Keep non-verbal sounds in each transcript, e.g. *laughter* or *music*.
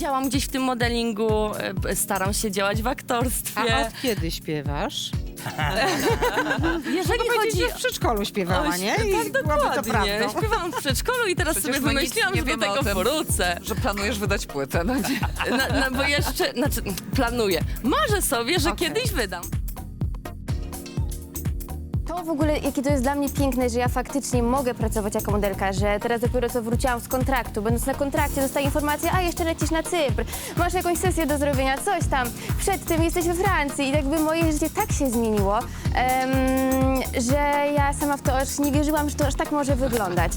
Działam gdzieś w tym modelingu, e, staram się działać w aktorstwie. A od kiedy śpiewasz? *laughs* Jeżeli Chodzi, chodzi że w przedszolu śpiewała, o- nie? Tak, byłaby to dokładnie. prawdą. Śpiewałam w przedszkolu i teraz Przecież sobie my nic wymyśliłam, nie że do wiemy o tego tym. wrócę. Że planujesz wydać płytę. No nie. Na, na, bo jeszcze, znaczy planuję. Marzę sobie, że Okej. kiedyś wydam. W ogóle, jakie to jest dla mnie piękne, że ja faktycznie mogę pracować jako modelka, że teraz dopiero co wróciłam z kontraktu, będąc na kontrakcie dostaję informację, a jeszcze lecisz na Cypr, masz jakąś sesję do zrobienia, coś tam, przed tym jesteś we Francji. I jakby moje życie tak się zmieniło, że ja sama w to aż nie wierzyłam, że to aż tak może wyglądać.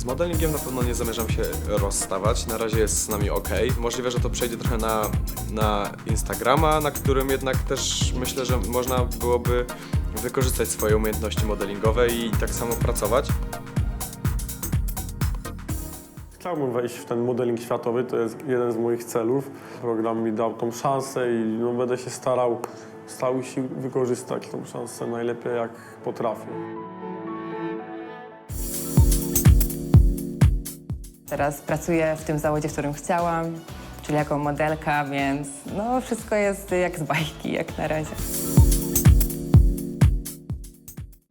Z modelingiem na pewno nie zamierzam się rozstawać. Na razie jest z nami ok. Możliwe, że to przejdzie trochę na, na Instagrama, na którym jednak też myślę, że można byłoby wykorzystać swoje umiejętności modelingowe i tak samo pracować. Chciałbym wejść w ten modeling światowy, to jest jeden z moich celów. Program mi dał tą szansę i no, będę się starał z całych sił wykorzystać tą szansę najlepiej jak potrafię. Teraz pracuję w tym zawodzie, w którym chciałam, czyli jako modelka, więc no wszystko jest jak z bajki, jak na razie.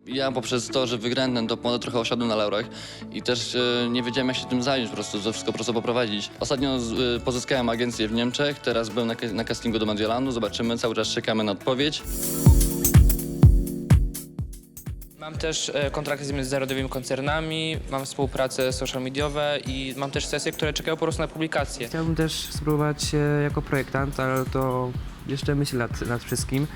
Ja poprzez to, że wygrałem ten top model, trochę osiadłem na laurach i też e, nie wiedziałem, jak się tym zająć, po prostu to wszystko prosto poprowadzić. Ostatnio z, e, pozyskałem agencję w Niemczech, teraz byłem na, na castingu do Mediolandu, zobaczymy, cały czas czekamy na odpowiedź. Mam też e, kontrakty z międzynarodowymi koncernami, mam współpracę social mediowe i mam też sesje, które czekają po prostu na publikację. Chciałbym też spróbować e, jako projektant, ale to jeszcze myślę nad, nad wszystkim.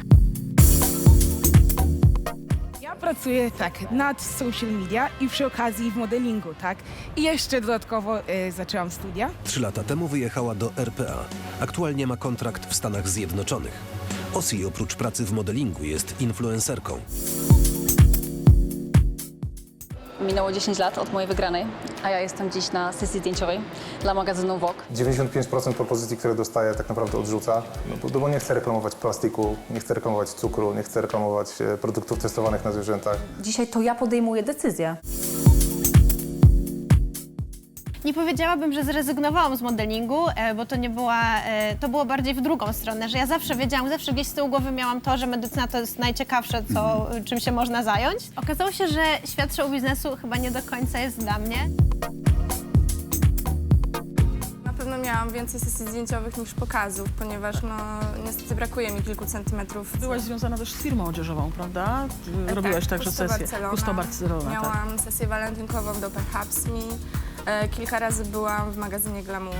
Ja pracuję tak nad social media i przy okazji w modelingu, tak? I jeszcze dodatkowo e, zaczęłam studia. Trzy lata temu wyjechała do RPA. Aktualnie ma kontrakt w Stanach Zjednoczonych. Osi oprócz pracy w modelingu jest influencerką. Minęło 10 lat od mojej wygranej, a ja jestem dziś na sesji zdjęciowej dla magazynu Vogue. 95% propozycji, które dostaję, tak naprawdę odrzuca, no bo, bo nie chcę reklamować plastiku, nie chcę reklamować cukru, nie chcę reklamować e, produktów testowanych na zwierzętach. Dzisiaj to ja podejmuję decyzję. Nie powiedziałabym, że zrezygnowałam z modelingu, e, bo to nie była, e, to było bardziej w drugą stronę, że ja zawsze wiedziałam, zawsze gdzieś z tyłu głowy miałam to, że medycyna to jest najciekawsze, co, czym się można zająć. Okazało się, że świat show biznesu chyba nie do końca jest dla mnie. Na pewno miałam więcej sesji zdjęciowych niż pokazów, ponieważ no niestety brakuje mi kilku centymetrów. Byłaś związana też z firmą odzieżową, prawda? E, Robiłaś tak, także sesję. Barcelona. Gusto Barcelona, tak. Miałam sesję walentynkową do Perhaps Me. E, kilka razy byłam w magazynie Glamour.